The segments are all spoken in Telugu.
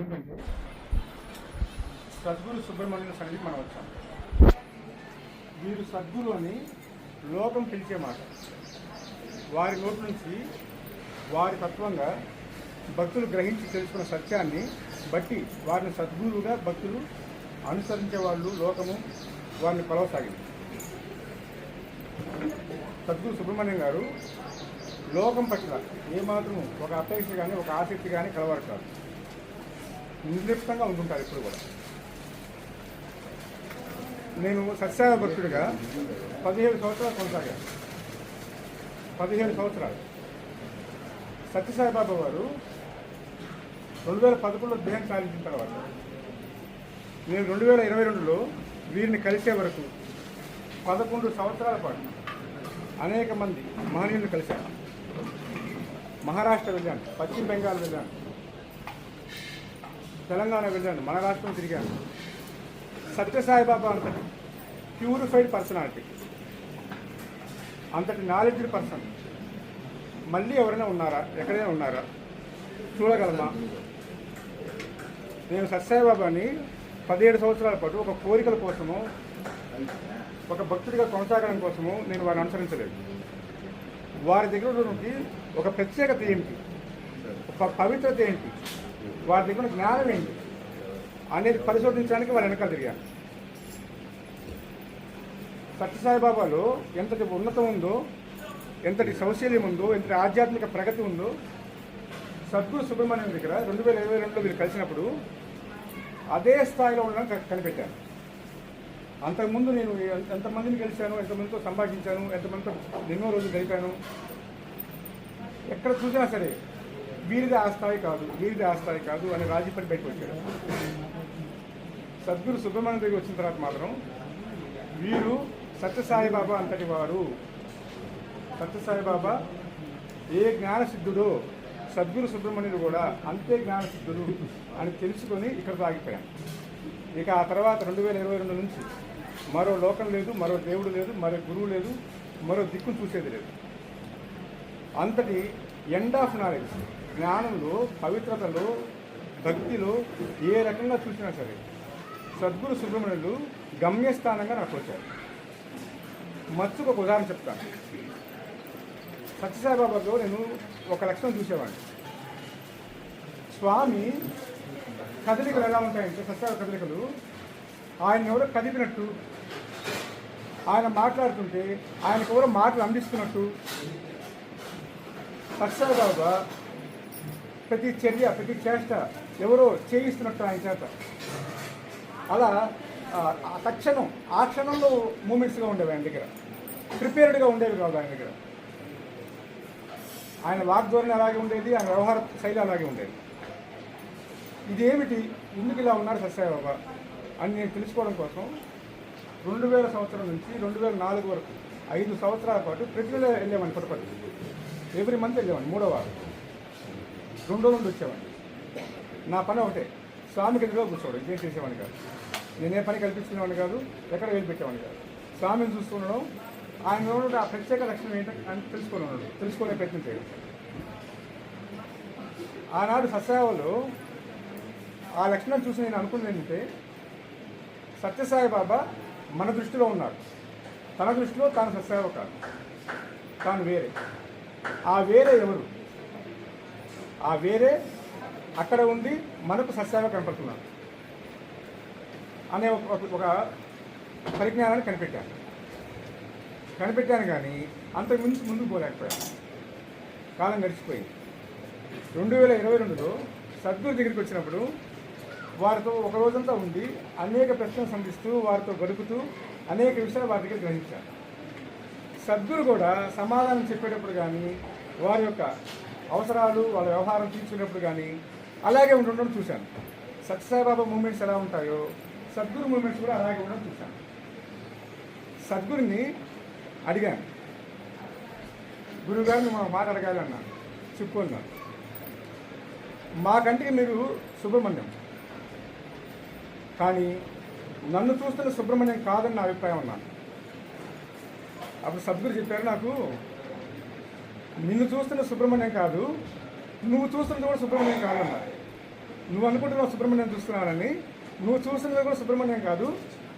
ఏంటంటే సద్గురు సుబ్రహ్మణ్యుల సన్నిధి మనం వచ్చాం. వీరు సద్గురు అని లోకం పిలిచే మాట. వారి నోటి నుంచి వారి తత్వంగా భక్తులు గ్రహించి తెలుసుకున్న సత్యాన్ని బట్టి వారిని సద్గురువుగా భక్తులు అనుసరించే వాళ్ళు లోకము వారిని కొలవసాగింది. సద్గురు సుబ్రహ్మణ్యం గారు లోకం పట్ల ఏమాత్రము ఒక అపేక్ష కానీ ఒక ఆసక్తి కానీ కలవరు కాదు. నిర్లిప్తంగా ఉంటుంటారు ఇప్పుడు కూడా. నేను సత్యాగ భక్తుడిగా పదిహేడు సంవత్సరాలు కొనసాగాను. పదిహేడు సంవత్సరాలు. సత్యసాయిబాబా వారు రెండు వేల పదకొండులో దేహం సాధించిన తర్వాత నేను రెండు వేల ఇరవై రెండులో వీరిని కలిసే వరకు పదకొండు సంవత్సరాల పాటు అనేక మంది మహనీయులు కలిశాను. మహారాష్ట్ర వెళ్ళాను పశ్చిమ బెంగాల్ వెళ్ళాను. తెలంగాణ వెళ్ళాను. మన రాష్ట్రం తిరిగాను. సత్యసాయిబాబా అంతటి ప్యూరిఫైడ్ పర్సనాలిటీ అంతటి నాలెడ్జ్ పర్సన్ మళ్ళీ ఎవరైనా ఉన్నారా? ఎక్కడైనా ఉన్నారా? చూడగలమా? నేను సత్యసాయిబాబాని పదిహేడు సంవత్సరాల పాటు ఒక కోరికల కోసము ఒక భక్తుడిగా కొనసాగడం కోసము నేను వారిని అనుసరించలేదు. వారి దగ్గర ఉన్నటువంటి ఒక ప్రత్యేకత ఏంటి? ఒక పవిత్రత ఏంటి? వారి దగ్గర జ్ఞానం ఏంటి? అనేది పరిశోధించడానికి వారు వెనకాల తిరిగారు. సత్యసాయిబాబాలో ఎంతటి ఉన్నతం ఉందో ఎంతటి సౌశల్యం ఉందో ఎంతటి ఆధ్యాత్మిక ప్రగతి ఉందో సద్గురు సుబ్రహ్మణ్యం దగ్గర రెండు వేల ఇరవై రెండులో మీరు కలిసినప్పుడు అదే స్థాయిలో ఉండడం కనిపెట్టాను అంతకుముందు నేను ఎంతమందిని కలిశాను ఎంతమందితో సంభాషించాను ఎంతమందితో ఎన్నో రోజులు గడిపాను ఎక్కడ చూసినా సరే వీరిది ఆ స్థాయి కాదు వీరిది ఆ స్థాయి కాదు అని రాజీపడి బయటకు వచ్చాడు. సద్గురు సుబ్రహ్మణ్యం దగ్గర వచ్చిన తర్వాత మాత్రం వీరు సత్యసాయిబాబా అంతటి వారు. సత్యసాయిబాబా ఏ జ్ఞానసిద్ధుడో సద్గురు సుబ్రహ్మణ్యుడు కూడా అంతే జ్ఞానసిద్ధుడు అని తెలుసుకొని ఇక్కడ సాగిపోయాను ఇక ఆ తర్వాత రెండు వేల ఇరవై రెండు నుంచి మరో లోకం లేదు మరో దేవుడు లేదు మరో గురువు లేదు మరో దిక్కును చూసేది లేదు. అంతటి ఎండ్ ఆఫ్ నాలెడ్జ్ జ్ఞానంలో పవిత్రతలో భక్తిలో ఏ రకంగా చూసినా సరే సద్గురు సుబ్రహ్మణ్యులు గమ్యస్థానంగా నాకు వచ్చారు. మచ్చుకు ఒక ఉదాహరణ చెప్తాను. సత్యసాయిబాబాలో నేను ఒక లక్షణం చూసేవాడిని. స్వామి కదలికలు ఎలా ఉంటాయంటే సత్యసాయి కదలికలు ఆయన ఎవరో కదిపినట్టు ఆయన మాట్లాడుతుంటే ఆయనకు ఎవరో మాటలు అందిస్తున్నట్టు. సత్యసాయి బాబా ప్రతి చర్య ప్రతి చేష్ట ఎవరో చేయిస్తున్నట్టు ఆయన చేత. అలా తక్షణం ఆ క్షణంలో మూమెంట్స్గా ఉండేవి ఆయన దగ్గర. ప్రిపేర్డ్గా ఉండేవి కాదు ఆయన దగ్గర. ఆయన వాగ్ధోరణి అలాగే ఉండేది ఆయన వ్యవహార శైలి అలాగే ఉండేది. ఇదేమిటి? ఎందుకు ఇలా ఉన్నారు సత్యసాయి బాబా అని నేను తెలుసుకోవడం కోసం రెండు వేల సంవత్సరం నుంచి రెండు వేల నాలుగు వరకు ఐదు సంవత్సరాల పాటు ప్రతి నెల వెళ్ళేవాడిని పుట్టపర్తి. ఎవ్రీ మంత్ వెళ్ళేవాడిని మూడో వారం. రెండు రోజులు వచ్చేవాడిని. నా పని ఒకటే. స్వామికి ఎదురుగా కూర్చోవడం ఇంకేం చేసేవాడిని కాదు. నేనే పని కల్పించుకునేవాడిని కాదు ఎక్కడ వెళ్ళి పెట్టేవాడిని కాదు. స్వామిని చూస్తుండడం ఆయన ఆ ప్రత్యేక లక్షణం ఏంటంటే అని తెలుసుకొని ఉండడం తెలుసుకునే ప్రయత్నం చేయడం. ఆనాడు సత్యసాయిలో ఆ లక్షణం చూసి నేను అనుకున్నది ఏంటంటే సత్యసాయి బాబా మన దృష్టిలో ఉన్నారు తన దృష్టిలో తాను సత్యసేవ కాదు. తాను వేరే. ఆ వేరే ఎవరు? ఆ వేరే అక్కడ ఉండి మనకు సస్యాలు కనపడుతున్నారు అనే ఒక ఒక- పరిజ్ఞానాన్ని కనిపెట్టాను కనిపెట్టాను కానీ అంతకు ముందు ముందుకు పోలేకపోయాను. కాలం గడిచిపోయింది. రెండు వేల ఇరవై రెండులో సద్గురు దగ్గరికి వచ్చినప్పుడు వారితో ఒక రోజంతా ఉండి అనేక ప్రశ్నలు సంధిస్తూ వారితో గడుపుతూ అనేక విషయాలు వారి దగ్గర గ్రహించాను. సద్గురు కూడా సమాధానం చెప్పేటప్పుడు కానీ వారి యొక్క అవసరాలు వాళ్ళ వ్యవహారం తీర్చుకునేప్పుడు కానీ అలాగే ఉండడం చూశాను. సత్యసాయిబాబా మూమెంట్స్ ఎలా ఉంటాయో సద్గురు మూమెంట్స్ కూడా అలాగే ఉండడం చూశాను. సద్గురిని అడిగాను. గురువుగారిని మా మాట అడగాలి అన్నాను చెప్పుకున్నాను మా కంటికి మీరు సుబ్రహ్మణ్యం. కానీ నన్ను చూస్తున్న సుబ్రహ్మణ్యం కాదని నా అభిప్రాయం అన్నాను. అప్పుడు సద్గురు చెప్పారు నాకు నిన్ను చూస్తున్న సుబ్రహ్మణ్యం కాదు నువ్వు చూస్తున్నది కూడా సుబ్రహ్మణ్యం కాదన్న నువ్వు అనుకుంటున్నావు సుబ్రహ్మణ్యం చూస్తున్నానని నువ్వు చూస్తున్నది కూడా సుబ్రహ్మణ్యం కాదు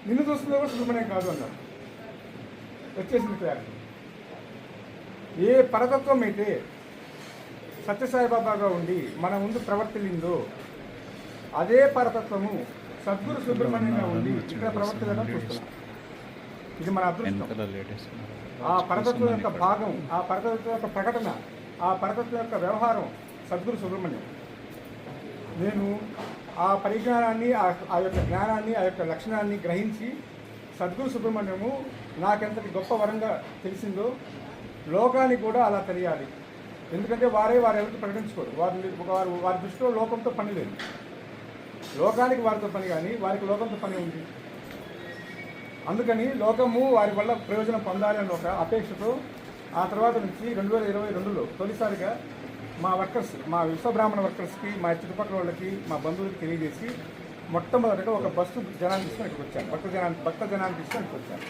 నిన్ను చూస్తున్నది కూడా సుబ్రహ్మణ్యం కాదు అన్నాడు. వచ్చేసింది క్లారిటీ ఏ పరతత్వం అయితే సత్యసాయిబాబాగా ఉండి మన ముందు ప్రవర్తిల్లిందో అదే పరతత్వము సద్గురు సుబ్రహ్మణ్యంగా ఉండి ఇక్కడ ప్రవర్తిల్లడం చూస్తున్నాం. ఇది మన అదృష్టం. లేటెస్ట్. ఆ పరతత్వం యొక్క భాగం ఆ పరతత్వం యొక్క ప్రకటన ఆ పరతత్వం యొక్క వ్యవహారం సద్గురు సుబ్రహ్మణ్యం. నేను ఆ పరిజ్ఞానాన్ని ఆ ఆ యొక్క జ్ఞానాన్ని ఆ యొక్క లక్షణాన్ని గ్రహించి సద్గురు సుబ్రహ్మణ్యము నాకెంతటి గొప్ప వరంగా తెలిసిందో లోకానికి కూడా అలా తెలియాలి. ఎందుకంటే వారే వారు ఎవరికి ప్రకటించుకోరు. వారి వారు వారి దృష్టిలో లోకంతో పని లేదు. లోకానికి వారితో పని కానీ వారికి లోకంతో పని ఉంది. అందుకని లోకము వారి వల్ల ప్రయోజనం పొందాలి అన్న ఒక అపేక్షతో ఆ తర్వాత నుంచి రెండు వేల ఇరవై రెండులో తొలిసారిగా మా వర్కర్స్ మా విశ్వబ్రాహ్మణ వర్కర్స్కి మా చుట్టుపక్కల వాళ్ళకి మా బంధువులకి తెలియజేసి మొట్టమొదటిగా ఒక బస్సు జనాన్ని తీసుకొని ఇక్కడికి వచ్చాను. భక్త జనాన్ని భక్త జనాన్ని తీసుకొని ఇక్కడికి వచ్చాను.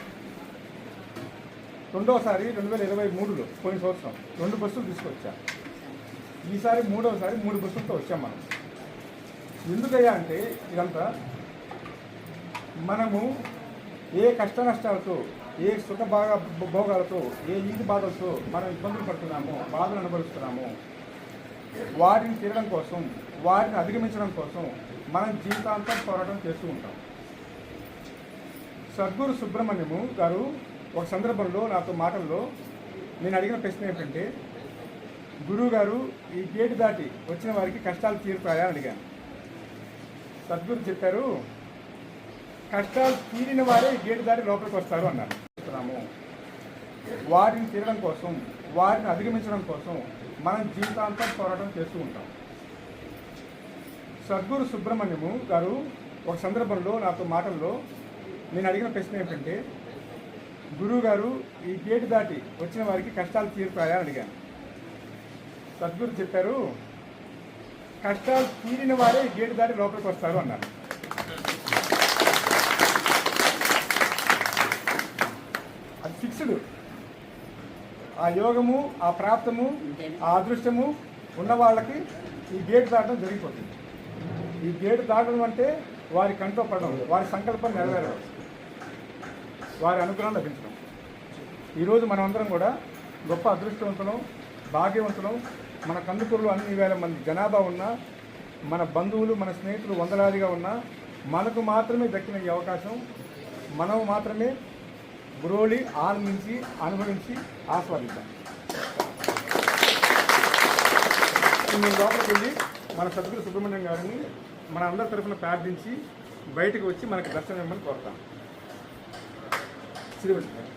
రెండోసారి రెండు వేల ఇరవై మూడులో పోయిన సంవత్సరం రెండు బస్సులు తీసుకొచ్చాను. ఈసారి మూడవసారి మూడు బస్సులతో వచ్చాం మనం. ఎందుకయ్యా అంటే ఇదంతా మనము ఏ కష్ట నష్టాలతో ఏ సుఖ భాగ భోగాలతో ఏ ఈది బాధలతో మనం ఇబ్బందులు పడుతున్నామో బాధలు అనుభవిస్తున్నామో వాటిని తీరడం కోసం వాటిని అధిగమించడం కోసం మనం జీవితాంతం పోరాటం చేస్తూ ఉంటాం. సద్గురు సుబ్రహ్మణ్యము గారు ఒక సందర్భంలో నాతో మాటల్లో నేను అడిగిన ప్రశ్న ఏంటంటే గురువు గారు ఈ గేటు దాటి వచ్చిన వారికి కష్టాలు తీరుతాయా అని అడిగాను. సద్గురు చెప్పారు కష్టాలు తీరిన వారే గేటు దాటి లోపలికి వస్తారు అన్నారు. చెప్తున్నాము. తీరడం కోసం వారిని అధిగమించడం కోసం మనం జీవితాంతం పోరాటం చేస్తూ ఉంటాం. సద్గురు సుబ్రహ్మణ్యము గారు ఒక సందర్భంలో నాతో మాటల్లో నేను అడిగిన ప్రశ్న ఏంటంటే గురువు గారు ఈ గేటు దాటి వచ్చిన వారికి కష్టాలు తీరుతాయా అని అడిగాను. సద్గురు చెప్పారు కష్టాలు తీరిన వారే గేటు దాటి లోపలికి వస్తారు అన్నారు. ఫిక్స్డ్. ఆ యోగము ఆ ప్రాప్తము ఆ అదృష్టము ఉన్న వాళ్ళకి ఈ గేట్ దాటడం జరిగిపోతుంది. ఈ గేటు దాటడం అంటే వారి కంట్లో పడడం వారి సంకల్పం నెరవేరడం వారి అనుగ్రహం లభించడం. ఈరోజు మనమందరం కూడా గొప్ప అదృష్టవంతులం భాగ్యవంతులం మన కందుకూరులో అన్ని వేల మంది జనాభా ఉన్నా మన బంధువులు మన స్నేహితులు వందలాదిగా ఉన్నా మనకు మాత్రమే దక్కిన ఈ అవకాశం మనం మాత్రమే గురోళి ఆనందించి అనుభవించి ఆస్వాదిద్దాం. నేను లోపలికి వెళ్ళి మన సద్గురు సుబ్రహ్మణ్యం గారిని మన అందరి తరఫున ప్రార్థించి బయటకు వచ్చి మనకి దర్శనం ఇవ్వమని కోరుతాం. శ్రీవల్లి గారు